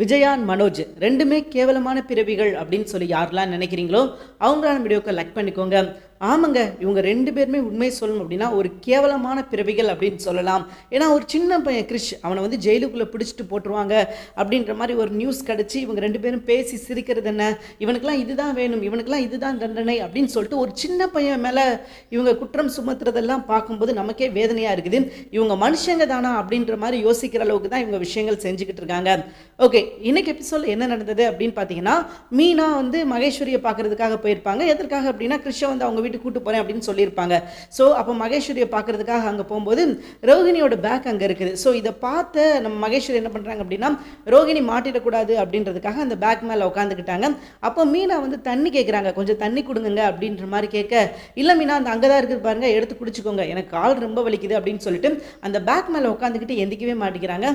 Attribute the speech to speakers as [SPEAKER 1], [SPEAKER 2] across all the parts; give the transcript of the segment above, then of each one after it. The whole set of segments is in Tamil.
[SPEAKER 1] விஜயான் மனோஜ் ரெண்டுமே கேவலமான பிறவிகள் அப்படின்னு சொல்லி யாரெல்லாம் நினைக்கிறீங்களோ அவங்களான வீடியோக்கு லைக் பண்ணிக்கோங்க. ஆமாங்க இவங்க ரெண்டு பேருமே உண்மை சொல்லணும் அப்படின்னா ஒரு கேவலமான பிறவிகள் அப்படின்னு சொல்லலாம். ஏன்னா ஒரு சின்ன பையன் கிறிஷ் அவனை வந்து ஜெயிலுக்குள்ளே பிடிச்சிட்டு போட்டுருவாங்க அப்படின்ற மாதிரி ஒரு நியூஸ் கிடச்சி இவங்க ரெண்டு பேரும் பேசி சிரிக்கிறது என்ன? இவனுக்கெல்லாம் இதுதான் வேணும் இவனுக்கெல்லாம் இதுதான் தண்டனை அப்படின்னு சொல்லிட்டு ஒரு சின்ன பையன் மேலே இவங்க குற்றம் சுமத்துறதெல்லாம் பார்க்கும்போது நமக்கே வேதனையாக இருக்குது. இவங்க மனுஷங்க தானா அப்படின்ற மாதிரி யோசிக்கிற அளவுக்கு தான் இவங்க விஷயங்கள் செஞ்சுக்கிட்டு இருக்காங்க. ஓகே இன்னைக்கு எபிசோட் என்ன நடந்தது அப்படின்னு பார்த்தீங்கன்னா மீனா வந்து மகேஸ்வரியை பார்க்கறதுக்காக போயிருப்பாங்க. எதற்காக அப்படின்னா கிருஷ்ண வந்து அவங்க வீட்டுக்கு கூட்டு போகிறேன் அப்படின்னு சொல்லியிருப்பாங்க. ஸோ அப்போ மகேஸ்வரியை பார்க்கறதுக்காக அங்கே போகும்போது ரோகிணியோட பேக் அங்கே இருக்குது. ஸோ இதை பார்த்து நம்ம மகேஸ்வரி என்ன பண்ணுறாங்க அப்படின்னா ரோகிணி மாட்டிடக்கூடாது அப்படின்றதுக்காக அந்த பேக் மேலே உட்காந்துக்கிட்டாங்க அப்போ மீனா வந்து தண்ணி கேட்குறாங்க கொஞ்சம் தண்ணி கொடுங்க அப்படின்ற மாதிரி கேட்க இல்லை மீனா அந்த அங்கே தான் இருக்குது பாருங்கள் எடுத்து குடிச்சிக்கோங்க. எனக்கு கால் ரொம்ப வலிக்குது அப்படின்னு சொல்லிட்டு அந்த பேக் மேலே உட்காந்துக்கிட்டு எந்திக்கவே மாட்டேங்கிறாங்க.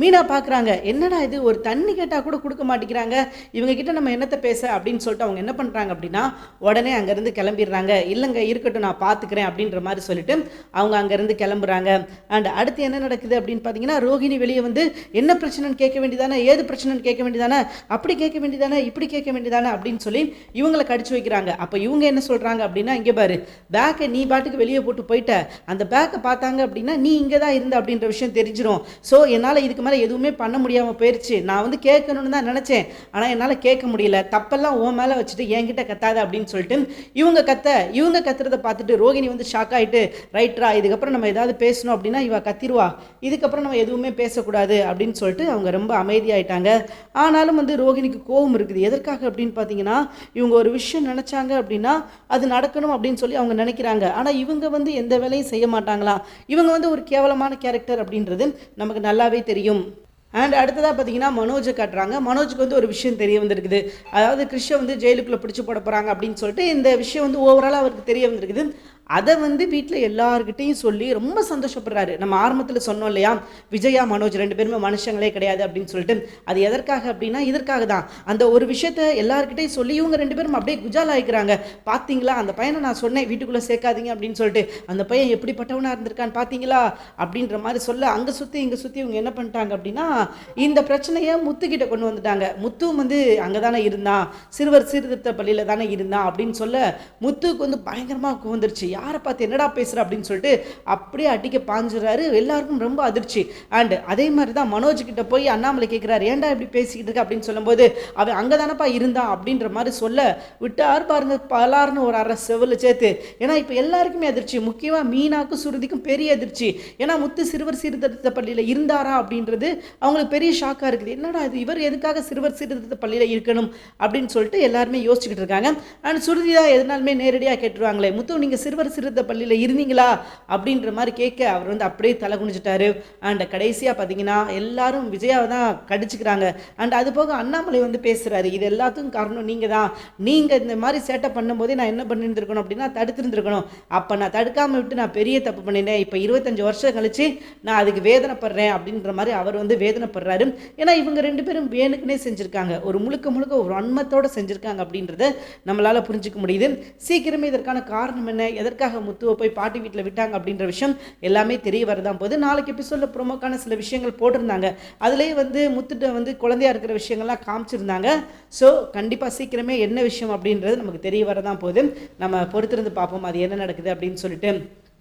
[SPEAKER 1] மீனா பார்க்குறாங்க என்னடா இது? ஒரு தண்ணி கேட்டால் கூட கொடுக்க மாட்டேங்கிறாங்க. இவங்கக்கிட்ட நம்ம என்னத்தை பேச? அப்படின்னு சொல்லிட்டு அவங்க என்ன பண்ணுறாங்க அப்படின்னா உடனே அங்கேருந்து கிளம்பிடுறாங்க. இல்லைங்க இருக்கட்டும் நான் பார்த்துக்கிறேன் அப்படின்ற மாதிரி சொல்லிட்டு அவங்க அங்கேருந்து கிளம்புறாங்க. அண்ட் அடுத்து என்ன நடக்குது அப்படின்னு பார்த்தீங்கன்னா ரோஹிணி வெளியே வந்து என்ன பிரச்சனைன்னு கேட்க வேண்டியதானே? ஏது பிரச்சனைன்னு கேட்க வேண்டியதானே? அப்படி கேட்க வேண்டியதானே? இப்படி கேட்க வேண்டியதானே? அப்படின்னு சொல்லி இவங்களை கடிச்சு வைக்கிறாங்க. அப்போ இவங்க என்ன சொல்கிறாங்க அப்படின்னா இங்கே பாரு பேக்கை நீ பாட்டுக்கு வெளியே போட்டு போயிட்ட. அந்த பேக்கை பார்த்தாங்க அப்படின்னா நீ இங்கே தான் இருந்த அப்படின்ற விஷயம் தெரிஞ்சிடும் ஸோ என்னால் இதுக்கு மேலே எதுவுமே பண்ண முடியாமல் போயிடுச்சு நான் வந்து கேட்கணும்னு தான் நினச்சேன். ஆனால் என்னால் கேட்க முடியல. தப்பெல்லாம் உன் மேலே வச்சுட்டு என்கிட்ட கத்தாத அப்படின்னு சொல்லிட்டு இவங்க கத்த இவங்க கத்துறதை பார்த்துட்டு ரோகிணி வந்து ஷாக் ஆகிட்டு ரைட்ரா இதுக்கப்புறம் நம்ம ஏதாவது பேசணும் அப்படின்னா இவ கத்திருவா. இதுக்கப்புறம் நம்ம எதுவுமே பேசக்கூடாது. அப்படின்னு சொல்லிட்டு அவங்க ரொம்ப அமைதியாயிட்டாங்க. ஆனாலும் வந்து ரோகிணிக்கு கோபம் இருக்குது. எதற்காக அப்படின்னு பார்த்தீங்கன்னா இவங்க ஒரு விஷயம் நினச்சாங்க அப்படின்னா அது நடக்கணும் அப்படின்னு சொல்லி அவங்க நினைக்கிறாங்க. ஆனால் இவங்க வந்து எந்த வேலையும் செய்ய மாட்டாங்களா? இவங்க வந்து ஒரு கேவலமான கேரக்டர் அப்படின்றது நமக்கு நல்லாவே தெரியும். அண்ட் அடுத்ததாக பார்த்தீங்கன்னா மனோஜை காட்டுறாங்க. மனோஜுக்கு வந்து ஒரு விஷயம் தெரிய வந்திருக்குது. அதாவது கிருஷ்ண வந்து ஜெயிலுக்குள்ளே பிடிச்சி போட போகிறாங்க அப்படின்னு சொல்லிட்டு இந்த விஷயம் வந்து ஓவராலாக அவருக்கு தெரிய வந்திருக்குது. அதை வந்து வீட்டில் எல்லார்கிட்டையும் சொல்லி ரொம்ப சந்தோஷப்படுறாரு. நம்ம ஆரம்பத்தில் சொன்னோம் இல்லையா? விஜயா மனோஜ் ரெண்டு பேருமே மனுஷங்களே கிடையாது அப்படின்னு சொல்லிட்டு. அது எதற்காக அப்படின்னா இதற்காக தான். அந்த ஒரு விஷயத்த எல்லாருக்கிட்டையும் சொல்லி இவங்க ரெண்டு பேரும் அப்படியே குஜால் ஆகிக்கிறாங்க பார்த்தீங்களா அந்த பையனை நான் சொன்னேன் வீட்டுக்குள்ளே சேர்க்காதீங்க அப்படின்னு சொல்லிட்டு. அந்த பையன் எப்படிப்பட்டவனாக இருந்திருக்கான்னு பார்த்தீங்களா அப்படின்ற மாதிரி சொல்ல அங்கே சுற்றி இங்கே சுற்றி இவங்க என்ன பண்ணிட்டாங்க அப்படின்னா இந்த பிரச்சனையை முத்துக்கிட்ட கொண்டு வந்துட்டாங்க. முத்துவும் வந்து அங்கே தானே இருந்தான். சிறுவர் சீர்திருத்த பள்ளியில் தானே இருந்தான் அப்படின்னு சொல்ல முத்துக்கு வந்து பயங்கரமாக வந்துருச்சு. யாரை பார்த்து என்னடா பேசுகிற அப்படின்னு சொல்லிட்டு அப்படியே அடிக்க பாஞ்சுறாரு எல்லாருக்கும் ரொம்ப அதிர்ச்சி. அண்டு அதே மாதிரி தான் மனோஜ் கிட்ட போய் அண்ணாமலை கேட்குறாரு ஏன்டா இப்படி பேசிக்கிட்டு இருக்க? அப்படின்னு சொல்லும்போது அவன் அங்கே தானப்பா இருந்தான் அப்படின்ற மாதிரி சொல்ல விட்டார் பாருங்க பலார்னு ஒரு அரை செவலில் சேர்த்து. ஏன்னா இப்போ எல்லாருக்குமே அதிர்ச்சி. முக்கியமாக மீனாக்கும் சுருதிக்கும் பெரிய அதிர்ச்சி. ஏன்னா முத்து சிறுவர் சீர்திருத்த பள்ளியில் இருந்தாரா அப்படின்றது அவங்களுக்கு பெரிய ஷாக்காக இருக்குது. என்னடா இது? இவர் எதுக்காக சிறுவர் சீர்திருத்த பள்ளியில் இருக்கணும்? அப்படின்னு சொல்லிட்டு எல்லாருமே யோசிச்சுக்கிட்டு இருக்காங்க. அண்ட் சுருதி தான் எதனாலுமே நேரடியாக கேட்டுருவாங்களே. முத்து நீங்கள் சிறுவர் சிறுத்த பள்ளியில் இருந்தீங்களா? அப்படின்ற மாதிரி கேட்க அவர் வந்து அப்படியே தலை குனிஞ்சிட்டாரு. அண்ட் கடைசியாக பார்த்தீங்கன்னா எல்லாரும் விஜயாவை தான் கடிச்சுக்கிறாங்க. அண்ட் அது போக அண்ணாமலை வந்து பேசுகிறாரு இது எல்லாத்துக்கும் காரணம் நீங்கள் தான் நீங்கள் இந்த மாதிரி சேட்டை பண்ணும்போதே நான் என்ன பண்ணியிருந்துருக்கணும் அப்படின்னா தடுத்திருந்துருக்கணும். அப்போ நான் தடுக்காமல் விட்டு நான் பெரிய தப்பு பண்ணிட்டேன் இப்போ இருபத்தஞ்சி வருஷம் கழித்து நான் அதுக்கு வேதனைப்படுறேன் அப்படின்ற மாதிரி அவர் வந்து வேதனைப்படுறாரு. ஏன்னா இவங்க ரெண்டு பேரும் வேணுக்குனே செஞ்சுருக்காங்க. ஒரு முழுக்க முழுக்க ஒரு அன்மத்தோடு செஞ்சுருக்காங்க அப்படின்றத நம்மளால் புரிஞ்சுக்க முடியுது. சீக்கிரமே இதற்கான காரணம் என்ன? எதற்கு எதற்காக முத்துவை போய் பாட்டி வீட்டில் விட்டாங்க அப்படின்ற விஷயம் எல்லாமே தெரிய வரதான் போது நாளைக்கு எபிசோடில் ப்ரோமோக்கான சில விஷயங்கள் போட்டிருந்தாங்க. அதுலேயே வந்து முத்துட்ட வந்து குழந்தையா இருக்கிற விஷயங்கள்லாம் காமிச்சிருந்தாங்க. ஸோ கண்டிப்பாக சீக்கிரமே என்ன விஷயம் அப்படின்றது நமக்கு தெரிய வரதான் போது நம்ம பொறுத்திருந்து பார்ப்போம். அது என்ன நடக்குது அப்படின்னு சொல்லிட்டு.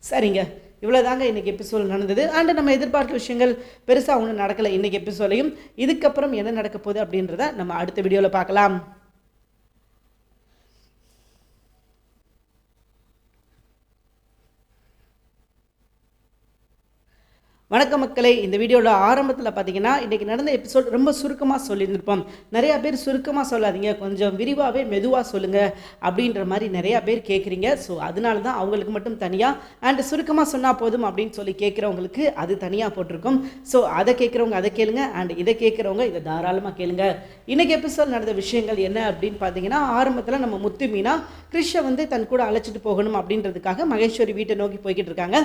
[SPEAKER 1] சரிங்க. இவ்வளோதாங்க இன்றைக்கி எபிசோட் நடந்தது. அண்டு நம்ம எதிர்பார்த்த விஷயங்கள் பெருசாக ஒன்றும் நடக்கலை இன்றைக்கி எபிசோடையும் இதுக்கப்புறம் என்ன நடக்க போகுது அப்படின்றத நம்ம அடுத்த வீடியோவில் பார்க்கலாம். வணக்கம் மக்களே இந்த வீடியோவில் ஆரம்பத்தில் பார்த்தீங்கன்னா இன்றைக்கி நடந்த எபிசோட் ரொம்ப சுருக்கமாக சொல்லியிருந்திருப்போம். நிறையா பேர் சுருக்கமாக சொல்லாதீங்க கொஞ்சம் விரிவாகவே மெதுவாக சொல்லுங்கள் அப்படின்ற மாதிரி நிறையா பேர் கேட்குறீங்க ஸோ அதனால தான் அவங்களுக்கு மட்டும் தனியாக அண்ட் சுருக்கமாக சொன்னால் போதும் அப்படின்னு சொல்லி கேட்குறவங்களுக்கு அது தனியாக போட்டிருக்கோம். ஸோ அதை கேட்குறவங்க அதை கேளுங்க அண்ட் இதை கேட்குறவங்க இதை தாராளமாக கேளுங்க. இன்றைக்கி எபிசோட் நடந்த விஷயங்கள் என்ன அப்படின்னு பார்த்தீங்கன்னா ஆரம்பத்தில் நம்ம முத்து மீனா கிருஷ்ண வந்து தன் கூட அழைச்சிட்டு போகணும் அப்படின்றதுக்காக மகேஸ்வரி வீட்டை நோக்கி போய்கிட்டு இருக்காங்க.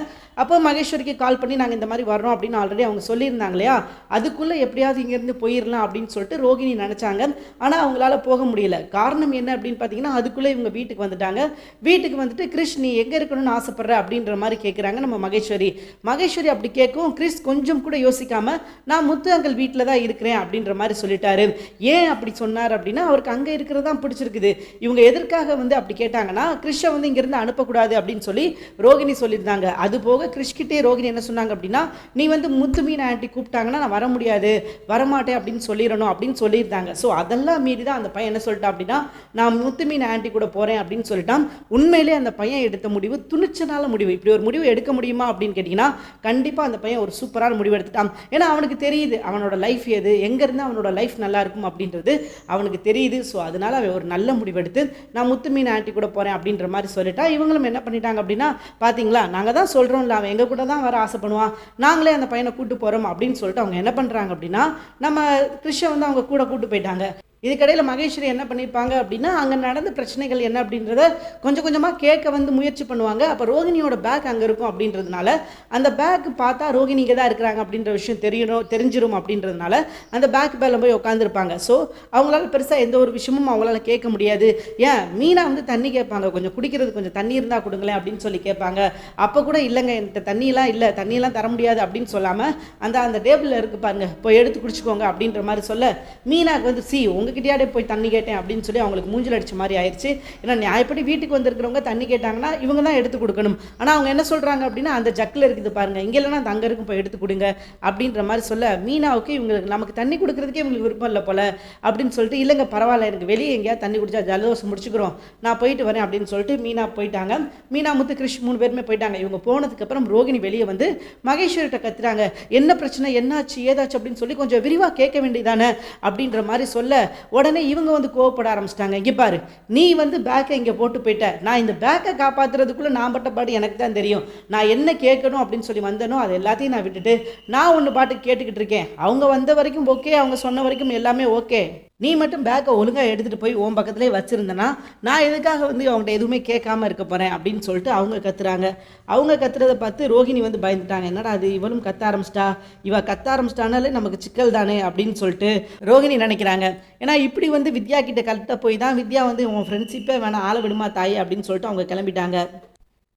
[SPEAKER 1] அப்போ மகேஸ்வரிக்கு கால் பண்ணி நாங்கள் இந்த மாதிரி வரணும் அப்படின்னு ஆல்ரெடி அவங்க சொல்லியிருந்தாங்க இல்லையா? அதுக்குள்ளே எப்படியாவது இங்கேருந்து போயிடலாம் அப்படின்னு சொல்லிட்டு ரோகிணி நினச்சாங்க. ஆனால் அவங்களால போக முடியல. காரணம் என்ன அப்படின்னு பார்த்தீங்கன்னா அதுக்குள்ளே இவங்க வீட்டுக்கு வந்துட்டாங்க. வீட்டுக்கு வந்துட்டு கிறிஷ் நீ எங்கே இருக்கணும்னு ஆசைப்பட்ற? அப்படின்ற மாதிரி கேட்குறாங்க நம்ம மகேஸ்வரி. மகேஸ்வரி அப்படி கேட்கும் கிறிஸ் கொஞ்சம் கூட யோசிக்காம நான் முத்து அங்கல் வீட்டில் தான் இருக்கிறேன் அப்படின்ற மாதிரி சொல்லிட்டாரு. ஏன் அப்படி சொன்னார் அப்படின்னா அவருக்கு அங்கே இருக்கிறது தான் பிடிச்சிருக்குது. இவங்க எதற்காக வந்து அப்படி கேட்டாங்கன்னா கிறிஷை வந்து இங்கேருந்து அனுப்பக்கூடாது அப்படின்னு சொல்லி ரோகிணி சொல்லியிருந்தாங்க. அது போக கிறிஷ்கிட்டே ரோகிணி என்ன சொன்னாங்க அப்படின்னா நீ வந்து முத்து மீன் ஆண்டி கூப்பிட்டாங்கன்னா நான் வர முடியாது வரமாட்டேன் அப்படின்னு சொல்லிடணும் அப்படின்னு சொல்லியிருந்தாங்க. ஸோ அதெல்லாம் மீறி தான் அந்த பையன் என்ன சொல்லிட்டான் அப்படின்னா நான் முத்து மீன் ஆண்டி கூட போகிறேன் அப்படின்னு சொல்லிட்டான். உண்மையிலே அந்த பையன் எடுத்த முடிவு துணிச்சனால முடிவு. இப்படி ஒரு முடிவு எடுக்க முடியுமா அப்படின்னு கேட்டிங்கன்னா கண்டிப்பாக அந்த பையன் ஒரு சூப்பரான முடிவு எடுத்துட்டான். ஏன்னா அவனுக்கு தெரியுது அவனோட லைஃப் எது எங்கேருந்து அவனோட லைஃப் நல்லா இருக்கும் அப்படின்றது அவனுக்கு தெரியுது. ஸோ அதனால அவன் ஒரு நல்ல முடிவு எடுத்து நான் முத்து மீன் ஆண்டி கூட போகிறேன் அப்படின்ற மாதிரி சொல்லிட்டா. இவங்களும் என்ன பண்ணிட்டாங்க அப்படின்னா பார்த்தீங்களா நாங்கள் தான் சொல்கிறோம்ல அவன் எங்கள் கூட தான் வர ஆசைப்படுவான். நாங்களே அந்த பையனை கூட்டு போகிறோம் அப்படின்னு சொல்லிட்டு அவங்க என்ன பண்ணுறாங்க அப்படின்னா நம்ம கிருஷ்ண வந்து அவங்க கூட கூட்டு போயிட்டாங்க. இதுக்கடையில் மகேஸ்வரி என்ன பண்ணியிருப்பாங்க அப்படின்னா அங்கே நடந்த பிரச்சனைகள் என்ன அப்படின்றத கொஞ்சம் கொஞ்சமாக கேட்க வந்து முயற்சி பண்ணுவாங்க. அப்போ ரோகிணியோட பேக் அங்கே இருக்கும் அப்படின்றதுனால அந்த பேக் பார்த்தா ரோகிணிங்க தான் இருக்கிறாங்க அப்படின்ற விஷயம் தெரியணும் தெரிஞ்சிடும் அப்படின்றதுனால அந்த பேக் மேலே போய் உட்காந்துருப்பாங்க ஸோ அவங்களால பெருசாக எந்த ஒரு விஷயமும் அவங்களால கேட்க முடியாது. ஏன்? மீனா வந்து தண்ணி கேட்பாங்க. கொஞ்சம் குடிக்கிறது கொஞ்சம் தண்ணி இருந்தால் கொடுங்களேன் அப்படின்னு சொல்லி கேட்பாங்க. அப்போ கூட இல்லைங்க என்கிட்ட தண்ணியெலாம் இல்லை தண்ணியெல்லாம் தர முடியாது அப்படின்னு சொல்லாமல் அந்த அந்த டேபிளில் இருக்கு பாருங்க. போய் எடுத்து குடிச்சுக்கோங்க அப்படின்ற மாதிரி சொல்ல மீனாக்கு வந்து சி உங்ககிட்டயாடே போய் தண்ணி கேட்டேன் அப்படின்னு சொல்லி அவங்களுக்கு மூஞ்சில் அடிச்ச மாதிரி ஆயிடுச்சு ஏன்னா நியாயப்படி வீட்டுக்கு வந்திருக்கிறவங்க தண்ணி கேட்டாங்கன்னா இவங்க தான் எடுத்து கொடுக்கணும். ஆனால் அவங்க என்ன சொல்கிறாங்க அப்படின்னா அந்த ஜக்கில் இருக்குது பாருங்கள் இங்கே இல்லைன்னா அந்த அங்கே இருக்கும் போய் எடுத்து கொடுங்க அப்படின்ற மாதிரி சொல்ல மீனாவுக்கு இவங்களுக்கு நமக்கு தண்ணி கொடுக்குறதுக்கே இவங்களுக்கு விருப்பம் இல்லை போல அப்படின்னு சொல்லிட்டு இல்லைங்க பரவாயில்ல எனக்கு வெளியே எங்கேயாவது தண்ணி குடிச்சா ஜலதோஷம் முடிச்சுக்கிறோம் நான் போயிட்டு வரேன் அப்படின்னு சொல்லிட்டு மீனா போயிட்டாங்க. மீனா முத்து கிருஷ் மூணு பேருமே போயிட்டாங்க. இவங்க போனதுக்கப்புறம் ரோகிணி வெளியே வந்து மகேஸ்வரிட்ட கத்துறாங்க. என்ன பிரச்சனை என்னாச்சு ஏதாச்சு அப்படின்னு சொல்லி கொஞ்சம் விரிவாக கேட்க வேண்டியதானே அப்படின்ற மாதிரி சொல்ல உடனே இவங்க வந்து கோவப்பட ஆரம்பிச்சிட்டாங்க. இங்கே பாரு நீ வந்து பேக்கை இங்கே போட்டு போயிட்ட. நான் இந்த பேக்கை காப்பாற்றுறதுக்குள்ளே நான் பட்ட பாடு எனக்கு தான் தெரியும். நான் என்ன கேட்கணும் அப்படின்னு சொல்லி வந்தனோ அது எல்லாத்தையும் நான் விட்டுட்டு நான் ஒன்று பாட்டு கேட்டுக்கிட்டு இருக்கேன். அவங்க வந்த வரைக்கும் ஓகே அவங்க சொன்ன வரைக்கும் எல்லாமே ஓகே நீ மட்டும் பேக்கை ஒழுங்காக எடுத்துகிட்டு போய் உன் பக்கத்துலேயே வச்சுருந்தனா நான் எதுக்காக வந்து அவங்கள்ட்ட எதுவுமே கேட்காம இருக்க போகிறேன் அப்படின்னு சொல்லிட்டு அவங்க கத்துறாங்க. அவங்க கத்துறதை பார்த்து ரோகிணி வந்து பயந்துட்டாங்க. என்னடா அது இவளும் கத்த ஆரம்பிச்சிட்டா? இவள் கத்த ஆரம்பிச்சிட்டானாலே நமக்கு சிக்கல் தானே அப்படின்னு சொல்லிட்டு ரோகிணி நினைக்கிறாங்க. ஏன்னா இப்படி வந்து வித்யா கிட்ட கலட்ட போய் தான் வித்யா வந்து உன் ஃப்ரெண்ட்ஷிப்பே வேணாம் ஆள விடுமா தாய் அப்படின்னு சொல்லிட்டு அவங்க கிளம்பிட்டாங்க.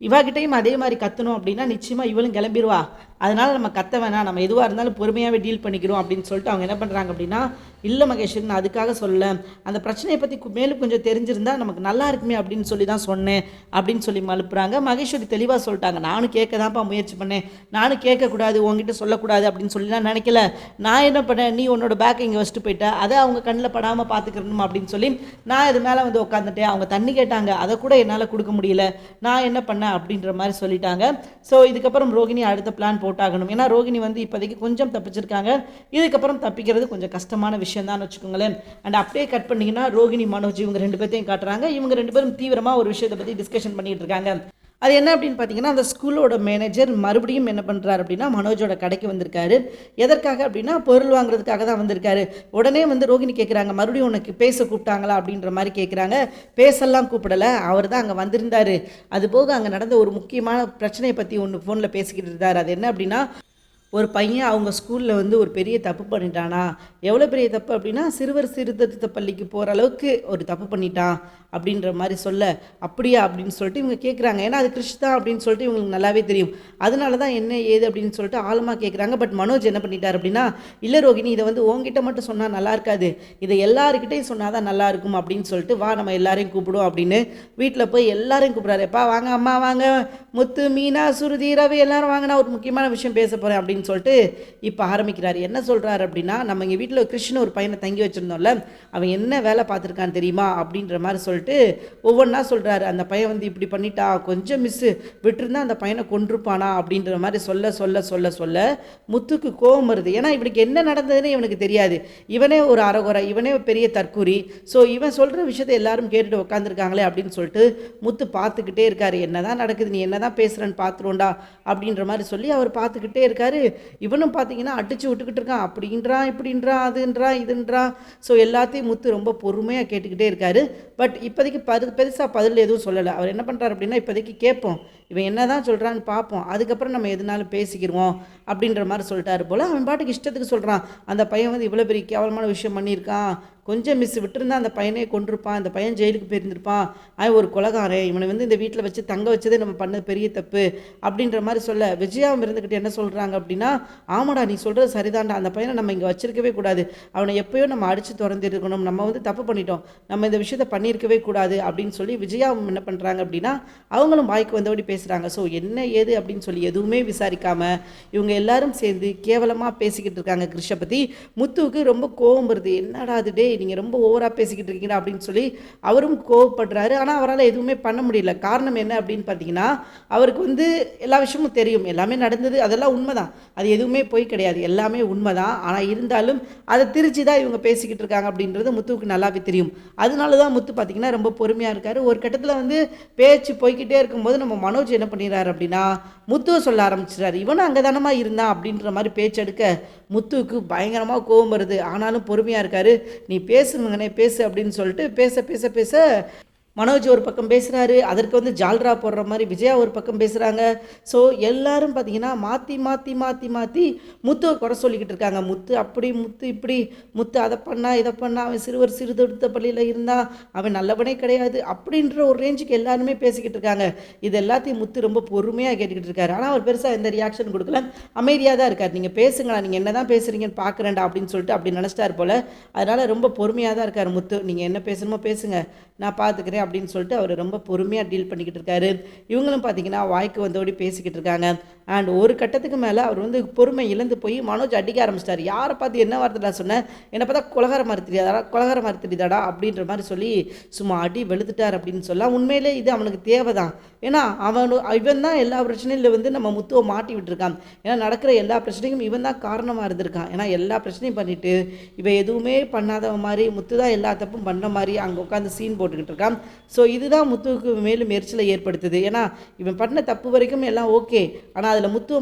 [SPEAKER 1] இவாகிட்டையும் அதே மாதிரி கத்தணும் அப்படின்னா நிச்சயமாக இவளும் கிளம்பிடுவா அதனால் நம்ம கத்த வேணாம். நம்ம எதுவாக இருந்தாலும் பொறுமையாகவே டீல் பண்ணிக்கிறோம் அப்படின்னு சொல்லிட்டு அவங்க என்ன பண்ணுறாங்க அப்படின்னா இல்லை மகேஸ்வரி நான் அதுக்காக சொல்ல அந்த பிரச்சனையை பற்றி மேலும் கொஞ்சம் தெரிஞ்சிருந்தால் நமக்கு நல்லா இருக்குமே அப்படின்னு சொல்லி தான் சொன்னேன் அப்படின்னு சொல்லி மலுப்புறாங்க. மகேஸ்வரி தெளிவாக சொல்லிட்டாங்க. நானும் கேட்க தான்ப்பா முயற்சி பண்ணேன். நானும் கேட்கக்கூடாது உங்ககிட்ட சொல்லக்கூடாது அப்படின்னு சொல்லி நான் நினைக்கல. நான் என்ன பண்ணேன்? நீ உன்னோட பேக்கை இங்கே வச்சுட்டு போயிட்ட. அதை அவங்க கண்ணில் படாமல் பார்த்துக்கிறணும் அப்படின்னு சொல்லி நான் இது மேலே வந்து உட்காந்துட்டேன் அவங்க தண்ணி கேட்டாங்க. அதை கூட என்னால் கொடுக்க முடியல. நான் என்ன பண்ணேன் அப்படின்ற மாதிரி சொல்லிட்டாங்க. ஸோ இதுக்கப்புறம் ரோகிணி அடுத்த பிளான் ஆகணும் ஏன்னா ரோகிணி வந்து இப்போதைக்கு கொஞ்சம் தப்பிச்சிருக்காங்க. இதுக்கப்புறம் தப்பிக்கிறது கொஞ்சம் கஷ்டமான விஷயம் தான் வச்சுக்கோங்களேன். அண்ட் அப்படியே கட் பண்ணிங்கன்னா ரோகிணி மனோஜ் இவங்க ரெண்டு பேர்த்தையும் காட்டுறாங்க. இவங்க ரெண்டு பேரும் தீவிரமாக ஒரு விஷயத்தை பற்றி டிஸ்கஷன் பண்ணிட்டு இருக்காங்க. அது என்ன அப்படின்னு பார்த்தீங்கன்னா அந்த ஸ்கூலோட மேனேஜர் மறுபடியும் என்ன பண்ணுறாரு அப்படின்னா மனோஜோட கடைக்கு வந்திருக்காரு. எதற்காக அப்படின்னா பொருள் வாங்குறதுக்காக தான் வந்திருக்காரு. உடனே வந்து ரோகிணி கேட்குறாங்க மறுபடியும் உனக்கு பேச கூப்பிட்டாங்களா? அப்படின்ற மாதிரி கேட்குறாங்க பேசலாம் கூப்பிடலை. அவர் தான் அங்கே வந்திருந்தார். அது போக அங்கே நடந்த ஒரு முக்கியமான பிரச்சனையை பற்றி ஒன்று ஃபோனில் பேசிக்கிட்டு இருந்தார். அது என்ன அப்படின்னா ஒரு பையன் அவங்க ஸ்கூலில் வந்து ஒரு பெரிய தப்பு பண்ணிட்டானா? எவ்வளோ பெரிய தப்பு அப்படின்னா சிறுவர் சீர்திருத்த பள்ளிக்கு போகிற அளவுக்கு ஒரு தப்பு பண்ணிட்டான் அப்படின்ற மாதிரி சொல்ல அப்படியா? அப்படின்னு சொல்லிட்டு இவங்க கேட்குறாங்க ஏன்னா அது கிருஷ் தான் அப்படின்னு சொல்லிட்டு இவங்களுக்கு நல்லாவே தெரியும். அதனால தான் என்ன ஏது அப்படின்னு சொல்லிட்டு ஆழமாக கேட்குறாங்க பட் மனோஜ் என்ன பண்ணிட்டார் அப்படின்னா இல்லை ரோகிணி இதை வந்து உங்ககிட்ட மட்டும் சொன்னால் நல்லா இருக்காது. இதை எல்லாருக்கிட்டையும் சொன்னால் தான் நல்லா இருக்கும் அப்படின்னு சொல்லிட்டு வா நம்ம எல்லாரையும் கூப்பிடுவோம் அப்படின்னு வீட்டில் போய் எல்லாரையும் கூப்பிட்றாரு. எப்பா வாங்க அம்மா வாங்க. முத்து மீனா சுருதி ரவி எல்லாரும் வாங்க. நான் ஒரு முக்கியமான விஷயம் பேச போகிறேன் அப்படின்னு சொல்லிட்டு இப்போ ஆரம்பிக்கிறாரு. என்ன சொல்கிறாரு அப்படின்னா நம்ம இங்கே வீட்டில் கிருஷ்ணன் ஒரு பையனை தங்கி வச்சுருந்தோம்ல அவன் என்ன வேலை பார்த்துருக்கான்னு தெரியுமா அப்படின்ற மாதிரி சொல்லிட்டு ஒவ்வொன்றா சொல்கிறாரு அந்த பையன் வந்து இப்படி பண்ணிட்டா கொஞ்சம் மிஸ்ஸு விட்டுருந்தா அந்த பையனை கொண்டிருப்பானா அப்படின்ற மாதிரி சொல்ல சொல்ல சொல்ல சொல்ல முத்துக்கு கோபம் வருது. ஏன்னா இவனுக்கு என்ன நடந்ததுன்னு இவனுக்கு தெரியாது. இவனே ஒரு அறகுறை இவனே பெரிய தற்கூரி. ஸோ இவன் சொல்கிற விஷயத்தை எல்லாரும் கேட்டுட்டு உட்காந்துருக்காங்களே அப்படின்னு சொல்லிட்டு முத்து பார்த்துக்கிட்டே இருக்காரு. என்னதான் நடக்குது நீ என்ன தான் பேசுகிறேன்னு பார்த்துருவோண்டா அப்படின்ற மாதிரி சொல்லி அவர் பார்த்துக்கிட்டே இருக்காரு. இவனும் பார்த்தீங்கன்னா அடிச்சு விட்டுக்கிட்டு இருக்கான். அப்படின்றான் இப்படின்றான் அதுன்றான் இதுன்றான் ஸோ எல்லாத்தையும் முத்து ரொம்ப பொறுமையாக கேட்டுக்கிட்டே இருக்காரு. பட் இப்போதைக்கு பரு பெருசாக பதில் எதுவும் சொல்லலை. அவர் என்ன பண்ணுறாரு அப்படின்னா இப்போதைக்கு கேட்போம். இவன் என்ன தான் சொல்கிறான்னு பார்ப்போம். அதுக்கப்புறம் நம்ம எதுனாலும் பேசிக்கிடுவோம் அப்படின்ற மாதிரி சொல்லிட்டாரு போல் அவன் பாட்டுக்கு இஷ்டத்துக்கு சொல்கிறான் அந்த பையன் வந்து இவ்வளோ பெரிய கேவலமான விஷயம் பண்ணியிருக்கான். கொஞ்சம் மிஸ் விட்டுருந்தா அந்த பையனே கொண்டிருப்பான் அந்த பையன் ஜெயிலுக்கு போயிருந்திருப்பான். அவன் ஒரு கொலகாரன் இவனை வந்து இந்த வீட்டில் வச்சு தங்க வச்சதே நம்ம பண்ணது பெரிய தப்பு அப்படின்ற மாதிரி சொல்ல விஜயாவும் இருந்துக்கிட்டு என்ன சொல்கிறாங்க அப்படின்னா ஆமாடா நீ சொல்கிறது சரிதான்டா. அந்த பையனை நம்ம இங்கே வச்சிருக்கவே கூடாது. அவனை எப்பயோ நம்ம அடித்து திறந்துருக்கணும் நம்ம வந்து தப்பு பண்ணிட்டோம். நம்ம இந்த விஷயத்தை பண்ணியிருக்கவே கூடாது. அப்படின்னு சொல்லி விஜயாவும் என்ன பண்ணுறாங்க அப்படின்னா அவங்களும் வாய்க்கு வந்தபடி பேசுகிறாங்க ஸோ என்ன ஏது அப்படின்னு சொல்லி எதுவுமே விசாரிக்காம இவங்க எல்லாரும் சேர்ந்து கேவலமாக பேசிக்கிட்டு இருக்காங்க கிருஷ்ண பற்றி முத்துவுக்கு ரொம்ப கோவம் வருது. என்னடா அது டே நீங்கள் ரொம்ப ஓவராக பேசிக்கிட்டு இருக்கீங்க அப்படின்னு சொல்லி அவரும் கோவப்படுறாரு. ஆனால் அவரால் எதுவுமே பண்ண முடியல. காரணம் என்ன அப்படின்னு பார்த்தீங்கன்னா அவருக்கு வந்து எல்லா விஷயமும் தெரியும். எல்லாமே நடந்தது அதெல்லாம் உண்மைதான். அது எதுவுமே போய் கிடையாது. எல்லாமே உண்மைதான். ஆனால் இருந்தாலும் அதை திரிச்சு தான் இவங்க பேசிக்கிட்டு இருக்காங்க அப்படின்றது முத்துவுக்கு நல்லாவே தெரியும். அதனால தான் முத்து பார்த்தீங்கன்னா ரொம்ப பொறுமையாக இருக்காரு. ஒரு கட்டத்தில் வந்து பேச்சு போய்கிட்டே இருக்கும்போது நம்ம மனோஜ் என்ன பண்ணிடுறாரு அப்படின்னா முத்துவை சொல்ல ஆரம்பிச்சிட்டாரு. இவனும் அங்கே தானமா இருந்தான் அப்படின்ற மாதிரி பேச்செடுக்க முத்துவுக்கு பயங்கரமாக கோவம் வருது. ஆனாலும் பொறுமையாக இருக்காரு. நீ பேசுங்கண்ணே பேசு அப்படின்னு சொல்லிட்டு பேச பேச பேச மனோஜ் ஒரு பக்கம் பேசுகிறாரு அதற்கு வந்து ஜால்ரா போடுற மாதிரி விஜயா ஒரு பக்கம் பேசுகிறாங்க ஸோ எல்லாரும் பார்த்தீங்கன்னா மாற்றி மாற்றி மாற்றி மாற்றி முத்துவை குறை சொல்லிக்கிட்டு இருக்காங்க. முத்து அப்படி முத்து இப்படி முத்து அதை பண்ணா இதை பண்ணா அவன் சிறுவர் சிறுதொடுத்த பள்ளியில் இருந்தான் அவன் நல்லவனே கிடையாது அப்படின்ற ஒரு ரேஞ்சுக்கு எல்லாருமே பேசிக்கிட்டு இருக்காங்க. இது எல்லாத்தையும் முத்து ரொம்ப பொறுமையாக கேட்டுக்கிட்டு இருக்காரு. ஆனால் அவர் பெருசாக எந்த ரியாக்ஷன் கொடுக்கல. அமைதியாக தான் இருக்கார். நீங்கள் பேசுங்களா நீங்கள் என்ன தான் பேசுகிறீங்கன்னு பார்க்குறேன்டா அப்படின்னு சொல்லிட்டு அப்படி நினச்சிட்டார் போல். அதனால் ரொம்ப பொறுமையாக தான் இருக்கார் முத்து. நீங்கள் என்ன பேசணுமோ பேசுங்க. நான் பார்த்துக்கிறேன் அப்படின்னு சொல்லிட்டு அவர் ரொம்ப பொறுமையாக டீல் பண்ணிக்கிட்டு இருக்காரு. இவங்களும் பார்த்தீங்கன்னா வாய்க்கு வந்தோடி பேசிக்கிட்டு இருக்காங்க. அண்ட் ஒரு கட்டத்துக்கு மேலே அவர் வந்து பொறுமை இழந்து போய் மனோஜ் அடிக்க ஆரம்பிச்சிட்டார். யாரை பார்த்து என்ன வார்த்தை நான் சொன்னேன் என்னை பார்த்தா குலகார மாதிரி தெரியாதா குலகார மாதிரி தெரியுதாடா? அப்படின்ற மாதிரி சொல்லி சும்மா அடி வெளுத்துட்டார் அப்படின்னு சொல்லலாம். உண்மையிலே இது அவனுக்கு தேவை தான் ஏன்னா அவனு இவன் தான் எல்லா பிரச்சனையில வந்து நம்ம முத்துவை மாட்டி விட்டுருக்கான். ஏன்னா நடக்கிற எல்லா பிரச்சனைக்கும் இவன் தான் காரணமாக இருந்திருக்கான். ஏன்னா எல்லா பிரச்சனையும் பண்ணிட்டு இவன் எதுவுமே பண்ணாதவன் மாதிரி முத்து தான் எல்லா தப்பும் பண்ண மாதிரி அங்கே உட்காந்து சீன் போட்டுக்கிட்டு இருக்கான். ஸோ இதுதான் முத்துவுக்கு மேலும் எரிச்சலை ஏற்படுத்துது. ஏன்னா இவன் பண்ண தப்பு வரைக்கும் எல்லாம் ஓகே ஆனால் அதில் முத்துவை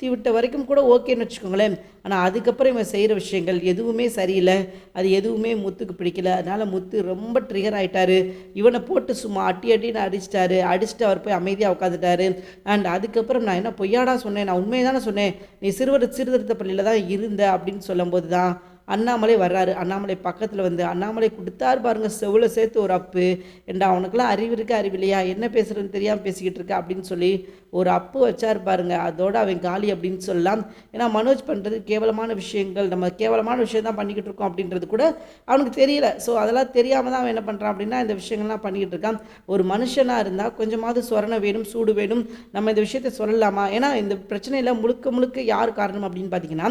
[SPEAKER 1] தீ விட்ட வரைக்கும் கூட ஓகேன்னு வச்சுக்கோங்களேன். ஆனால் அதுக்கப்புறம் இவன் செய்கிற விஷயங்கள் எதுவுமே சரியில்லை. அது எதுவுமே முத்துக்கு பிடிக்கல. அதனால் முத்து ரொம்ப ட்ரிகர் ஆயிட்டாரு. இவனை போட்டு சும்மா அட்டி அட்டின்னு அடிச்சிட்டாரு. அடிச்சுட்டு அவர் போய் அமைதியாக உட்காந்துட்டாரு அண்ட் அதுக்கப்புறம் நான் என்ன பொய்யாடா சொன்னேன்? நான் உண்மையை தானே சொன்னேன். நீ சிறுவர் சீர்திருத்த பள்ளியில் தான் இருந்த அப்படின்னு சொல்லும்போது தான் அண்ணாமலை வர்றாரு. அண்ணாமலை பக்கத்தில் வந்து அண்ணாமலை கொடுத்தாரு பாருங்க செவ்வளோ சேர்த்து ஒரு அப்பு. ஏண்டா அவனுக்கெல்லாம் அறிவு இருக்கா அறிவு இல்லையா? என்ன பேசுறதுன்னு தெரியாமல் பேசிக்கிட்டு இருக்க? அப்படின்னு சொல்லி ஒரு அப்பு வச்சார் பாருங்க. அதோட அவன் காலி அப்படின்னு சொல்லலாம். ஏன்னா மனோஜ் பண்ணுறது கேவலமான விஷயங்கள். நம்ம கேவலமான விஷயம் தான் பண்ணிக்கிட்டு இருக்கோம் அப்படின்றது கூட அவனுக்கு தெரியல. ஸோ அதெல்லாம் தெரியாமல் தான் அவன் என்ன பண்ணுறான் அப்படின்னா இந்த விஷயங்கள்லாம் பண்ணிக்கிட்டு இருக்கான். ஒரு மனுஷனாக இருந்தால் கொஞ்சமாவது சொரணை வேணும் சூடு வேணும். நம்ம இந்த விஷயத்தை சொல்லலாமா? ஏன்னா இந்த பிரச்சனையில் முழுக்க முழுக்க யார் காரணம் அப்படின்னு பார்த்தீங்கன்னா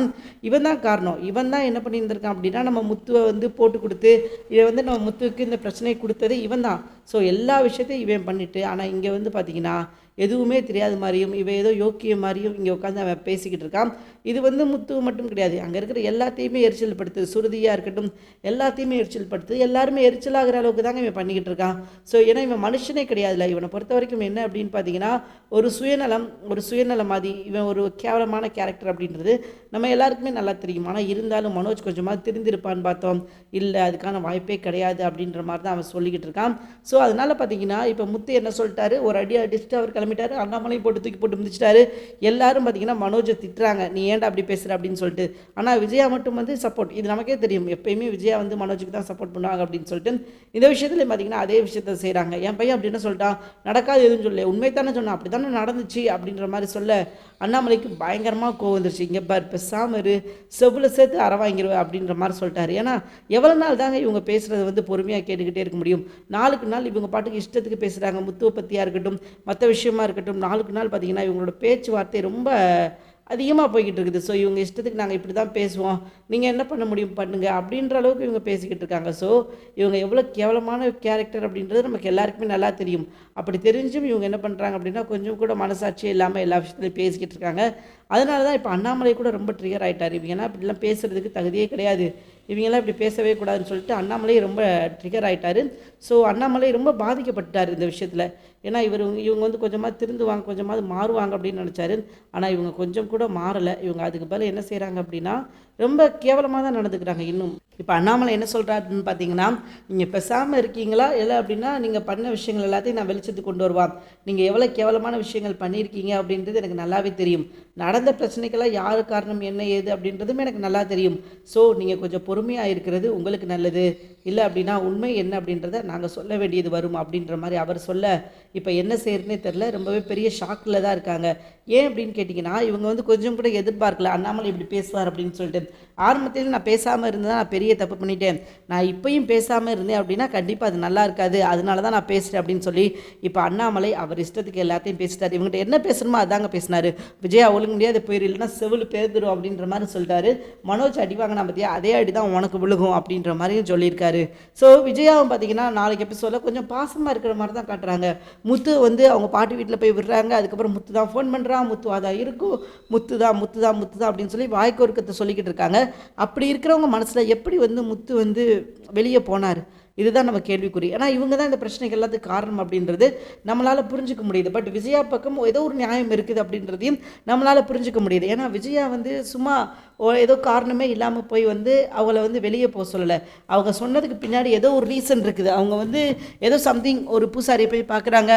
[SPEAKER 1] இவன் தான் காரணம். இவன் தான் என்ன பண்ணி இருந்திருக்கான் அப்படின்னா நம்ம முத்துவை வந்து போட்டு கொடுத்து இதை வந்து நம்ம முத்துவுக்கு இந்த பிரச்சனையை கொடுத்தது இவன் தான் ஸோ எல்லா விஷயத்தையும் இவன் பண்ணிட்டு ஆனால் இங்கே வந்து பார்த்தீங்கன்னா எதுவுமே தெரியாத மாதிரியும் இவன் ஏதோ யோக்கிய மாதிரியும் இங்கே உட்காந்து அவன் பேசிக்கிட்டு இருக்கான் இது வந்து முத்து மட்டும் கிடையாது. அங்கே இருக்கிற எல்லாத்தையுமே எரிச்சல் படுத்து சுருதியாக இருக்கட்டும் எல்லாத்தையுமே எரிச்சல் படுத்து எல்லாருமே எரிச்சலாகிற அளவுக்கு தாங்க இவன் பண்ணிக்கிட்டு இருக்கான். ஸோ ஏன்னா இவன் மனுஷனே கிடையாதுல்ல. இவனை பொறுத்த வரைக்கும் என்ன அப்படின்னு பார்த்தீங்கன்னா ஒரு சுயநலம் ஒரு சுயநலமாதி இவன் ஒரு கேவலமான கேரக்டர் அப்படின்றது நம்ம எல்லாருக்குமே நல்லா தெரியும். ஆனால் இருந்தாலும் மனோஜ் கொஞ்சமாக திருந்திருப்பான்னு பார்த்தோம். இல்லை அதுக்கான வாய்ப்பே கிடையாது அப்படின்ற மாதிரி தான் அவன் சொல்லிக்கிட்டு இருக்கான். ஸோ அதனால் பார்த்தீங்கன்னா இப்போ முத்து என்ன சொல்லிட்டாரு? ஒரு அடி அடிச்சுட்டு அவர் கிளம்பிட்டாரு. அண்ணாமலையும் போட்டு தூக்கி போட்டு முடிச்சிட்டாரு எல்லாரும் பார்த்தீங்கன்னா மனோஜை திட்டுறாங்க. நீ ஏன்டா அப்படி பேசுகிற அப்படின்னு சொல்லிட்டு. ஆனால் விஜயா மட்டும் வந்து சப்போர்ட் இது நமக்கே தெரியும். எப்பயுமே விஜயா வந்து மனோஜுக்கு தான் சப்போர்ட் பண்ணுவாங்க அப்படின்னு சொல்லிட்டு. இந்த விஷயத்துல பார்த்தீங்கன்னா அதே விஷயத்த செய்கிறாங்க என் பையன் அப்படின்னு சொல்லிட்டான்? நடக்காது எதுவும் சொல்லு. உண்மை தானே சொன்னான். அப்படி தானே நடந்துச்சு? அப்படின்ற மாதிரி சொல்ல அண்ணாமலைக்கு பயங்கரமாக கோவம் வந்துருச்சு. இங்கே பார் பெசாமரு செவ்வில் சேர்த்து அற வாங்கிடுவேன் அப்படின்ற மாதிரி சொல்லிட்டாரு. ஏன்னா எவ்வளோ நாள் தாங்க இவங்க பேசுகிறத வந்து பொறுமையாக கேட்டுக்கிட்டே இருக்க முடியும். நாளுக்கு நாள் இவங்க பாட்டுக்கு இஷ்டத்துக்கு பேசுகிறாங்க முத்துவ பற்றியாக இருக்கட்டும் மற்ற விஷயம் இருக்கட்டும். நாளுக்கு நாள் பார்த்தீங்கன்னா இவங்களோட பேச்சுவார்த்தை ரொம்ப அதிகமாக போய்கிட்டு இருக்குது. ஸோ இவங்க இஷ்டத்துக்கு நாங்கள் இப்படி தான் பேசுவோம். நீங்கள் என்ன பண்ண முடியும்? பண்ணுங்க. அப்படின்ற அளவுக்கு இவங்க பேசிக்கிட்டு இருக்காங்க. ஸோ இவங்க எவ்வளோ கேவலமான கேரக்டர் அப்படின்றது நமக்கு எல்லாருக்குமே நல்லா தெரியும். அப்படி தெரிஞ்சும் இவங்க என்ன பண்ணுறாங்க அப்படின்னா கொஞ்சம் கூட மனசாட்சியே இல்லாமல் எல்லா விஷயத்துலையும் பேசிக்கிட்டு இருக்காங்க. அதனால தான் இப்போ அண்ணாமலை கூட ரொம்ப ட்ரிகர் ஆகிட்டார் இவங்க ஏன்னா இப்படிலாம் பேசுகிறதுக்கு தகுதியே கிடையாது. இவங்கெல்லாம் இப்படி பேசவே கூடாதுன்னு சொல்லிட்டு அண்ணாமலை ரொம்ப ட்ரிகர் ஆகிட்டார் ஸோ அண்ணாமலை ரொம்ப பாதிக்கப்பட்டார் இந்த விஷயத்தில். ஏன்னா இவர் இவங்க வந்து கொஞ்சமாக திருந்துவாங்க கொஞ்சமாவது மாறுவாங்க அப்படின்னு நினச்சாரு. ஆனால் இவங்க கொஞ்சம் கூட மாறலை. இவங்க அதுக்கு பதில் என்ன செய்கிறாங்க அப்படின்னா ரொம்ப கேவலமாக தான் நடந்துக்கிறாங்க இன்னும். இப்போ அண்ணாமலை என்ன சொல்கிறாருன்னு பார்த்தீங்கன்னா நீங்கள் பேசாமல் இருக்கீங்களா? இல்லை அப்படின்னா நீங்கள் பண்ண விஷயங்கள் எல்லாத்தையும் நான் வெளிச்சத்துக்கு கொண்டு வருவான். நீங்கள் எவ்வளோ கேவலமான விஷயங்கள் பண்ணியிருக்கீங்க அப்படின்றது எனக்கு நல்லாவே தெரியும். நடந்த பிரச்சனைக்கெல்லாம் யார் காரணம் என்ன ஏது அப்படின்றதும் எனக்கு நல்லா தெரியும். ஸோ நீங்கள் கொஞ்சம் பொறுமையாக இருக்கிறது உங்களுக்கு நல்லது. இல்லை அப்படின்னா உண்மை என்ன அப்படின்றத நாங்கள் சொல்ல வேண்டியது வரும் அப்படின்ற மாதிரி அவர் சொல்ல இப்போ என்ன செய்யறதுனே தெரில ரொம்பவே பெரிய ஷாக்கில் தான் இருக்காங்க. ஏன் அப்படின்னு கேட்டிங்கன்னா இவங்க வந்து கொஞ்சம் கூட எதிர்பார்க்கல. அண்ணாமலை இப்படி பேசுவார் அப்படின்னு சொல்லிட்டு. ஆரம்பத்தில் நான் பேசாமல் இருந்தால் நான் பெரிய தப்பு பண்ணிட்டேன். நான் இப்பயும் பேசாமல் இருந்தேன் அப்படின்னா கண்டிப்பாக அது நல்லா இருக்காது. அதனால தான் நான் பேசுகிறேன் அப்படின்னு சொல்லி இப்போ அண்ணாமலை அவர் இஷ்டத்துக்கு எல்லாத்தையும் பேசிட்டார். இவங்ககிட்ட என்ன பேசணுமோ அதாங்க பேசினாரு. விஜயா ஒழுங்கு முடியாது போயிரு இல்லைன்னா செவில் பேர்ந்துடும் அப்படின்ற மாதிரி சொல்லிட்டாரு. மனோஜ் அடி வாங்கினா பார்த்தியா அதே அடி தான் உனக்கு விழுகும் அப்படின்ற மாதிரியும் சொல்லியிருக்காரு. ஸோ விஜயாவும் பார்த்தீங்கன்னா நாளைக்கு எபிசோடில் கொஞ்சம் பாசமாக இருக்கிற மாதிரி தான் காட்டுறாங்க. முத்து வந்து அவங்க பாட்டி வீட்டில் போய் விடுறாங்க. அதுக்கப்புறம் முத்து தான் ஃபோன் பண்ணுறான் முத்து அதான் இருக்கும் முத்து தான் முத்து தான் முத்து தான் அப்படின்னு சொல்லி வாய்க்கோருக்கத்தை சொல்லிக்கிட்டு இருக்காங்க. அப்படி இருக்கிறவங்க மனசில் எப்படி வந்து முத்து வந்து வெளியே போனார். இதுதான் நம்ம கேள்விக்குறி. ஏன்னா இவங்க தான் இந்த பிரச்சனைகள் எல்லாத்துக்கு காரணம் அப்படின்றது நம்மளால் புரிஞ்சுக்க முடியுது. பட் விஜயா பக்கம் ஏதோ ஒரு நியாயம் இருக்குது அப்படின்றதையும் நம்மளால் புரிஞ்சுக்க முடியுது. ஏன்னா விஜயா வந்து சும்மா ஏதோ காரணமே இல்லாமல் போய் வந்து அவங்கள வந்து வெளியே போக சொல்லலை. அவங்க சொன்னதுக்கு பின்னாடி ஏதோ ஒரு ரீசன் இருக்குது. அவங்க வந்து ஏதோ சம்திங் ஒரு பூசாரியை போய் பார்க்குறாங்க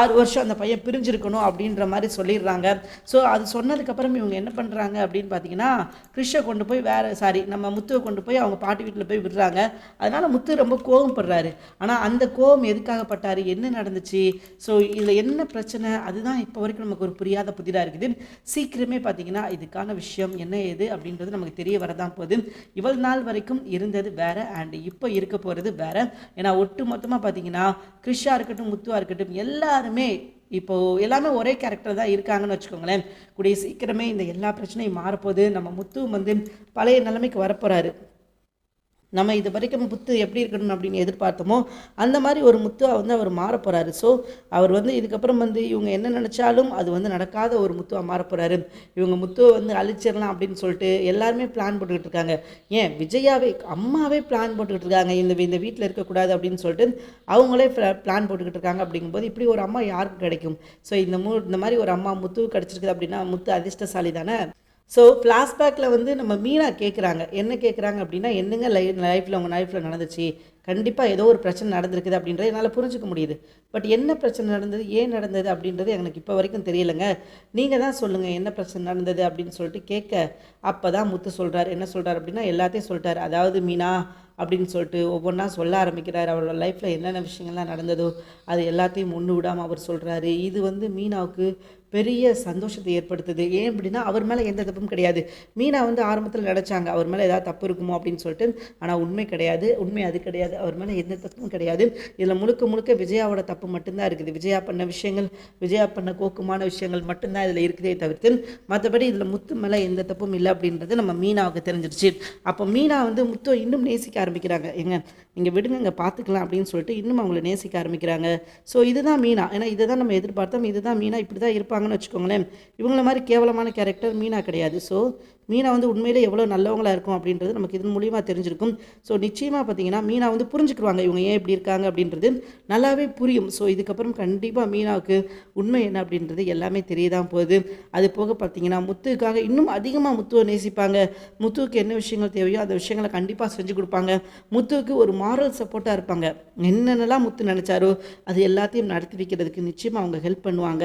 [SPEAKER 1] ஆறு வருஷம் அந்த பையன் பிரிஞ்சிருக்கணும் அப்படின்ற மாதிரி சொல்லிடுறாங்க. ஸோ அது சொன்னதுக்கப்புறம் இவங்க என்ன பண்ணுறாங்க அப்படின்னு பார்த்தீங்கன்னா கிருஷ்ணை கொண்டு போய் வேறு சாரி நம்ம முத்துவை கொண்டு போய் அவங்க பாட்டி வீட்டில் போய் விடுறாங்க. அதனால் முத்து ரொம்ப கோவப்படுறாரு. ஆனால் அந்த கோபம் எதுக்காகப்பட்டார் என்ன நடந்துச்சு? ஸோ இதில் என்ன பிரச்சனை? அதுதான் இப்போ வரைக்கும் நமக்கு ஒரு புரியாத புதிராக இருக்குது. சீக்கிரமே பார்த்தீங்கன்னா இதுக்கான விஷயம் என்ன ஏது? அப்படின்றது நமக்கு தெரிய வரதான் போகுது. இவ்வளவு நாள் வரைக்கும் இருந்தது வேற அண்ட் இப்போ இருக்க போகிறது வேற. ஏன்னா ஒட்டு மொத்தமாக பார்த்தீங்கன்னா கிருஷா இருக்கட்டும் முத்துவா இருக்கட்டும் எல்லாருமே இப்போது எல்லாமே ஒரே கேரக்டர் தான் இருக்காங்கன்னு வச்சுக்கோங்களேன். கூடிய சீக்கிரமே இந்த எல்லா பிரச்சனையும் மாறப்போகுது. நம்ம முத்துவும் வந்து பழைய நிலைமைக்கு வரப்போகிறாரு நம்ம இது வரைக்கும் முத்து எப்படி இருக்கணும் அப்படின்னு எதிர்பார்த்தோமோ அந்த மாதிரி ஒரு முத்துவாக வந்து அவர் மாற போகிறாரு ஸோ அவர் வந்து இதுக்கப்புறம் வந்து இவங்க என்ன நினச்சாலும் அது வந்து நடக்காத ஒரு முத்துவாக மாற போகிறாரு இவங்க முத்துவை வந்து அழிச்சிடலாம் அப்படின்னு சொல்லிட்டு எல்லாருமே பிளான் போட்டுக்கிட்டு இருக்காங்க. ஏன்? விஜயாவே அம்மாவே பிளான் போட்டுக்கிட்டு இருக்காங்க. இந்த இந்த வீட்டில் இருக்கக்கூடாது அப்படின்னு சொல்லிட்டு அவங்களே பிளான் போட்டுக்கிட்டு இருக்காங்க. அப்படிங்கும்போது இப்படி ஒரு அம்மா யாருக்கு கிடைக்கும்? ஸோ இந்த மூ இந்த மாதிரி ஒரு அம்மா முத்து கிடச்சிருக்குது அப்படின்னா முத்து அதிர்ஷ்டசாலி தானே ஸோ ஃப்ளாஷ்பேக்கில் வந்து நம்ம மீனா கேட்குறாங்க என்ன கேட்குறாங்க அப்படின்னா என்னங்க லை லைஃப்பில் உங்கள் லைஃப்பில் நடந்துச்சு? கண்டிப்பாக ஏதோ ஒரு பிரச்சனை நடந்திருக்குது அப்படின்றத என்னால் புரிஞ்சுக்க முடியுது. பட் என்ன பிரச்சனை நடந்தது? ஏன் நடந்தது அப்படின்றது எனக்கு இப்போ வரைக்கும் தெரியலைங்க. நீங்கள் தான் சொல்லுங்கள் என்ன பிரச்சனை நடந்தது அப்படின்னு சொல்லிட்டு கேட்க அப்போ தான் முத்து சொல்கிறார் என்ன சொல்கிறார் அப்படின்னா எல்லாத்தையும் சொல்லிட்டார். அதாவது மீனா அப்படின்னு சொல்லிட்டு ஒவ்வொன்றா சொல்ல ஆரம்பிக்கிறார். அவரோட லைஃப்பில் என்னென்ன விஷயங்கள்லாம் நடந்ததோ அது எல்லாத்தையும் ஒன்று விடாமல் அவர் சொல்கிறாரு இது வந்து மீனாவுக்கு பெரிய சந்தோஷத்தை ஏற்படுத்துது. ஏன் அப்படின்னா அவர் மேலே எந்த தப்பும் கிடையாது. மீனா வந்து ஆரம்பத்தில் நினச்சாங்க அவர் மேலே ஏதாவது தப்பு இருக்குமோ அப்படின்னு சொல்லிட்டு ஆனால் உண்மை கிடையாது. உண்மை அது கிடையாது. அவர் மேலே எந்த தப்பும் கிடையாது. இதில் முழுக்க முழுக்க விஜயாவோட தப்பு மட்டும்தான் இருக்குது. விஜயா பண்ண விஷயங்கள் விஜயா பண்ண கோக்குமான விஷயங்கள் மட்டும்தான் இதில் இருக்குதே தவிர்த்து மற்றபடி இதில் முத்து மேலே எந்த தப்பும் இல்லை அப்படின்றது நம்ம மீனாவுக்கு தெரிஞ்சிருச்சு. அப்போ மீனா வந்து முத்துவை இன்னும் நேசிக்க ஆரம்பிக்கிறாங்க. எங்க நீங்கள் விடுங்க இங்கே பார்த்துக்கலாம் அப்படின்னு சொல்லிட்டு இன்னும் அவங்கள நேசிக்க ஆரம்பிக்கிறாங்க. ஸோ இதுதான் மீனா. ஏன்னா இதை தான் நம்ம எதிர்பார்த்தோம். இதுதான் மீனா. இப்படி தான் இருப்பாங்கன்னு வச்சுக்கோங்களேன். இவங்கள மாதிரி கேவலமான கேரக்டர் மீனா கிடையாது. ஸோ மீனா வந்து உண்மையிலே எவ்வளோ நல்லவங்களா இருக்கும் அப்படின்றது நமக்கு இதன் மூலியமாக தெரிஞ்சிருக்கும். ஸோ நிச்சயமாக பார்த்தீங்கன்னா மீனா வந்து புரிஞ்சுக்கிடுவாங்க இவங்க ஏன் இப்படி இருக்காங்க அப்படின்றது நல்லாவே புரியும். ஸோ இதுக்கப்புறம் கண்டிப்பாக மீனாவுக்கு உண்மை என்ன அப்படின்றது எல்லாமே தெரியதான் போகுது. அது போக பார்த்தீங்கன்னா முத்துக்காக இன்னும் அதிகமாக முத்துவை நேசிப்பாங்க. முத்துவுக்கு என்ன விஷயங்கள் தேவையோ அந்த விஷயங்களை கண்டிப்பாக செஞ்சு கொடுப்பாங்க. முத்துவுக்கு ஒரு மாரல் சப்போர்ட்டாக இருப்பாங்க. என்னென்னலாம் முத்து நினச்சாரோ அது எல்லாத்தையும் நடத்தி வைக்கிறதுக்கு நிச்சயமாக அவங்க ஹெல்ப் பண்ணுவாங்க.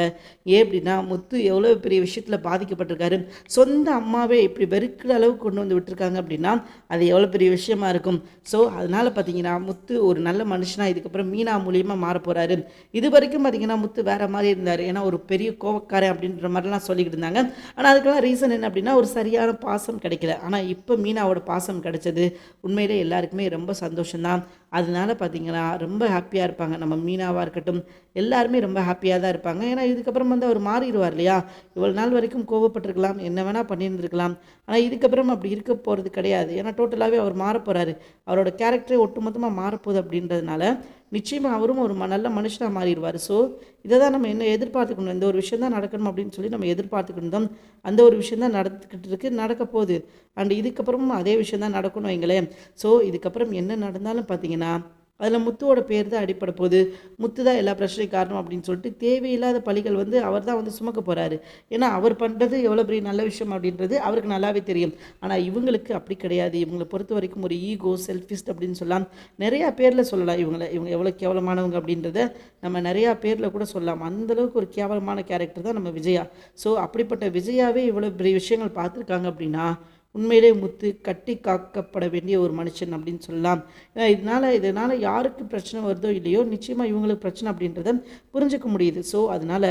[SPEAKER 1] ஏன் அப்படின்னா முத்து எவ்வளோ பெரிய விஷயத்தில் பாதிக்கப்பட்டிருக்காரு. சொந்த அம்மாவே இப்படி வெறுக்கிற அளவுக்கு கொண்டு வந்து விட்டுருக்காங்க அப்படின்னா அது எவ்வளோ பெரிய விஷயமா இருக்கும்? ஸோ அதனால் பார்த்தீங்கன்னா முத்து ஒரு நல்ல மனுஷனாக இதுக்கப்புறம் மீனா மூலியமாக மாற போகிறாரு இது வரைக்கும் பார்த்தீங்கன்னா முத்து வேறு மாதிரி இருந்தார். ஏன்னா ஒரு பெரிய கோவக்காரன் அப்படின்ற மாதிரிலாம் சொல்லிக்கிட்டு இருந்தாங்க. ஆனால் அதுக்கெல்லாம் ரீசன் என்ன அப்படின்னா ஒரு சரியான பாசம் கிடைக்கல. ஆனால் இப்போ மீனாவோட பாசம் கிடைச்சது உண்மையிலே எல்லாருக்குமே ரொம்ப சந்தோஷம்தான். அதனால பார்த்திங்கன்னா ரொம்ப ஹாப்பியாக இருப்பாங்க. நம்ம மீனாவாக இருக்கட்டும் எல்லாருமே ரொம்ப ஹாப்பியாக தான் இருப்பாங்க. ஏன்னா இதுக்கப்புறம் வந்து அவர் மாறிடுவார் இல்லையா? இவ்வளோ நாள் வரைக்கும் கோவப்பட்டிருக்கலாம் என்ன வேணால் பண்ணியிருந்திருக்கலாம். ஆனால் இதுக்கப்புறம் அப்படி இருக்க போகிறது கிடையாது. ஏன்னா டோட்டலாகவே அவர் மாறப் போகிறாரு அவரோட கேரக்டரே ஒட்டுமொத்தமாக மாறப்போகுது அப்படின்றதுனால நிச்சயமாக அவரும் ஒரு ம- நல்ல மனுஷனாக மாறிடுவார். ஸோ இதை தான் நம்ம என்ன எதிர்பார்த்துக்கணும். இந்த ஒரு விஷயம் தான் நடக்கணும் அப்படின்னு சொல்லி நம்ம எதிர்பார்த்துக்கணும். தான் அந்த ஒரு விஷயம் தான் நடந்துக்கிட்டு இருக்கு நடக்க போகுது. அண்ட் இதுக்கப்புறமும் அதே விஷயம் தான் நடக்கணும் வைங்களேன். ஸோ இதுக்கப்புறம் என்ன நடந்தாலும் பார்த்தீங்கன்னா அதில் முத்துவோட பேர் தான் அடிப்படை போகுது. முத்து தான் எல்லா பிரச்சனையும் காரணம் அப்படின்னு சொல்லிட்டு தேவையில்லாத பழிகள் வந்து அவர் தான் வந்து சுமக்க போகிறாரு ஏன்னா அவர் பண்ணுறது எவ்வளோ பெரிய நல்ல விஷயம் அப்படின்றது அவருக்கு நல்லாவே தெரியும். ஆனால் இவங்களுக்கு அப்படி கிடையாது. இவங்களை பொறுத்த வரைக்கும் ஒரு ஈகோ செல்ஃபிஸ்ட் அப்படின்னு சொல்லலாம். நிறையா பேரில் சொல்லலாம். இவங்களை இவங்க எவ்வளோ கேவலமானவங்க அப்படின்றத நம்ம நிறையா பேரில் கூட சொல்லலாம். அந்தளவுக்கு ஒரு கேவலமான கேரக்டர் தான் நம்ம விஜயா. ஸோ அப்படிப்பட்ட விஜயாவே இவ்வளோ பெரிய விஷயங்கள் பார்த்துருக்காங்க அப்படின்னா உண்மையிலே முத்து கட்டி காக்கப்பட வேண்டிய ஒரு மனுஷன் அப்படின்னு சொல்லலாம். ஏன்னா இதனால் இதனால் யாருக்கு பிரச்சனை வருதோ இல்லையோ நிச்சயமாக இவங்களுக்கு பிரச்சனை அப்படின்றத புரிஞ்சுக்க முடியுது. ஸோ அதனால்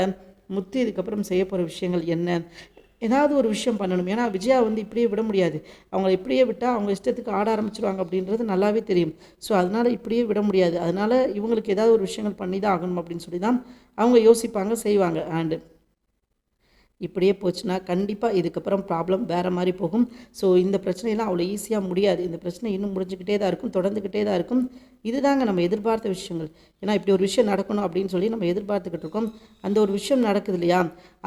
[SPEAKER 1] முத்து இதுக்கப்புறம் செய்ய போகிற விஷயங்கள் என்ன? ஏதாவது ஒரு விஷயம் பண்ணணும். ஏன்னா விஜயா வந்து இப்படியே விட முடியாது. அவங்கள இப்படியே விட்டால் அவங்க இஷ்டத்துக்கு ஆட ஆரம்பிச்சிருவாங்க அப்படின்றது நல்லாவே தெரியும். ஸோ அதனால் இப்படியே விட முடியாது. அதனால் இவங்களுக்கு ஏதாவது ஒரு விஷயங்கள் பண்ணி தான் ஆகணும் அப்படின்னு சொல்லி தான் அவங்க யோசிப்பாங்க செய்வாங்க. அண்டு இப்படியே போச்சுன்னா கண்டிப்பாக இதுக்கப்புறம் ப்ராப்ளம் வேறு மாதிரி போகும். ஸோ இந்த பிரச்சனையெல்லாம் அவ்வளோ ஈஸியாக முடியாது. இந்த பிரச்சனை இன்னும் முடிஞ்சுக்கிட்டே தான் இருக்கும் தொடர்ந்துக்கிட்டே தான் இருக்கும். இதுதாங்க நம்ம எதிர்பார்த்த விஷயங்கள். ஏன்னா இப்படி ஒரு விஷயம் நடக்கணும் அப்படின்னு சொல்லி நம்ம எதிர்பார்த்துக்கிட்டு இருக்கோம். அந்த ஒரு விஷயம் நடக்குது இல்லையா?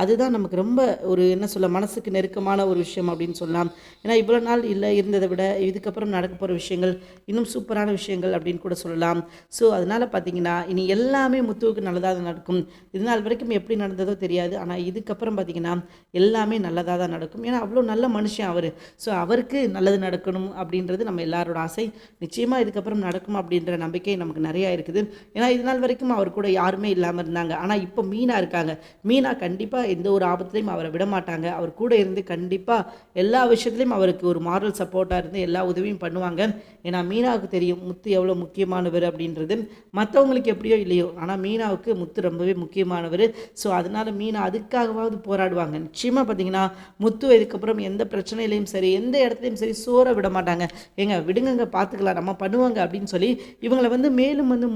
[SPEAKER 1] அதுதான் நமக்கு ரொம்ப ஒரு என்ன சொல்ல மனசுக்கு நெருக்கமான ஒரு விஷயம் அப்படின்னு சொல்லலாம். ஏன்னா இவ்வளோ நாள் இல்லை இருந்ததை விட இதுக்கப்புறம் நடக்க போகிற விஷயங்கள் இன்னும் சூப்பரான விஷயங்கள் அப்படின்னு கூட சொல்லலாம். ஸோ அதனால் பார்த்தீங்கன்னா இனி எல்லாமே முத்துவுக்கு நல்லதாக நடக்கும். இது நாள் வரைக்கும் எப்படி நடந்ததோ தெரியாது. ஆனால் இதுக்கப்புறம் பார்த்தீங்கன்னா எல்லாமே நல்லதாக தான் நடக்கும். ஏன்னா அவ்வளோ நல்ல மனுஷன் அவர். ஸோ அவருக்கு நல்லது நடக்கணும் அப்படின்றது நம்ம எல்லாரோட ஆசை. நிச்சயமாக இதுக்கப்புறம் நடக்கும் அப்படின்ற நம்பிக்கை நமக்கு நிறையா இருக்குது. ஏன்னா இது நாள் வரைக்கும் அவர் கூட யாருமே இல்லாமல் இருந்தாங்க. ஆனால் இப்போ மீனா இருக்காங்க. மீனா கண்டிப்பாக எந்த ஒரு ஆபத்துலையும் அவரை விட மாட்டாங்க. அவர் கூட இருந்து கண்டிப்பாக எல்லா விஷயத்துலையும் அவருக்கு ஒரு மாரல் சப்போர்ட்டாக இருந்து எல்லா உதவியும் பண்ணுவாங்க. ஏன்னா மீனாவுக்கு தெரியும் முத்து எவ்வளோ முக்கியமானவர் அப்படின்றது. மற்றவங்களுக்கு எப்படியோ இல்லையோ ஆனால் மீனாவுக்கு முத்து ரொம்பவே முக்கியமானவர். ஸோ அதனால் மீனா அதுக்காகவாவது போராடுவாங்க. நிச்சயமாக பார்த்தீங்கன்னா முத்து இதுக்கப்புறம் எந்த பிரச்சனையிலையும் சரி எந்த இடத்துலையும் சரி சோற விட மாட்டாங்க. ஏங்க விடுங்கங்க பார்த்துக்கலாம் நம்ம பண்ணுவாங்க அப்படின்னு சொல்லி இவங்களை வந்து மேலும் வந்து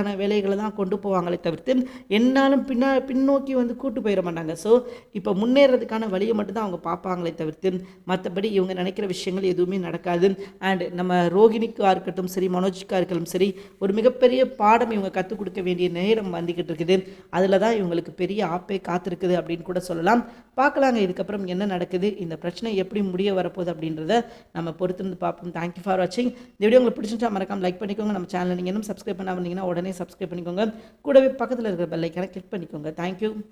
[SPEAKER 1] முன்னேற்றத்துக்கான வேலைகளை தான் கொண்டு போவாங்களே தவிர்த்து என்னாலும் பின்னா பின்னோக்கி வந்து கூட்டு போயிட மாட்டாங்க. ஸோ இப்போ முன்னேறதுக்கான வழியை மட்டும்தான் அவங்க பார்ப்பாங்களே தவிர்த்து மற்றபடி இவங்க நினைக்கிற விஷயங்கள் எதுவுமே நடக்காது. அண்ட் நம்ம ரோகிணிக்காக இருக்கட்டும் சரி மனோஜ்க்காக இருக்கட்டும் சரி ஒரு மிகப்பெரிய பாடம் இவங்க கற்றுக் கொடுக்க வேண்டிய நேரம் வந்துக்கிட்டு இருக்குது. அதில் தான் இவங்களுக்கு பெரிய ஆப்பே காத்திருக்குது அப்படின்னு கூட சொல்லலாம். பார்க்கலாங்க இதுக்கப்புறம் என்ன நடக்குது இந்த பிரச்சனை எப்படி முடிய வரப்போகுது அப்படின்றத நம்ம பொறுத்திருந்து பார்ப்போம். தேங்க்யூ ஃபார் வாட்சிங் இந்த வீடியோ உங்களுக்கு பிடிச்சிருந்தா மறக்காம லைக் பண்ணிக்கோங்க. நம்ம சேனல் நீங்கள் இன்னும் சப்ஸ்கிரைப் பண்ணாமல் இருந்தீங்கன்னா உடனே சப்ஸ்கிரைப் பண்ணிக்கோங்க. கூடவே பக்கத்தில் இருக்கிற பெல்லைக்கான கிளிக் பண்ணிக்கோங்க. தேங்க்யூ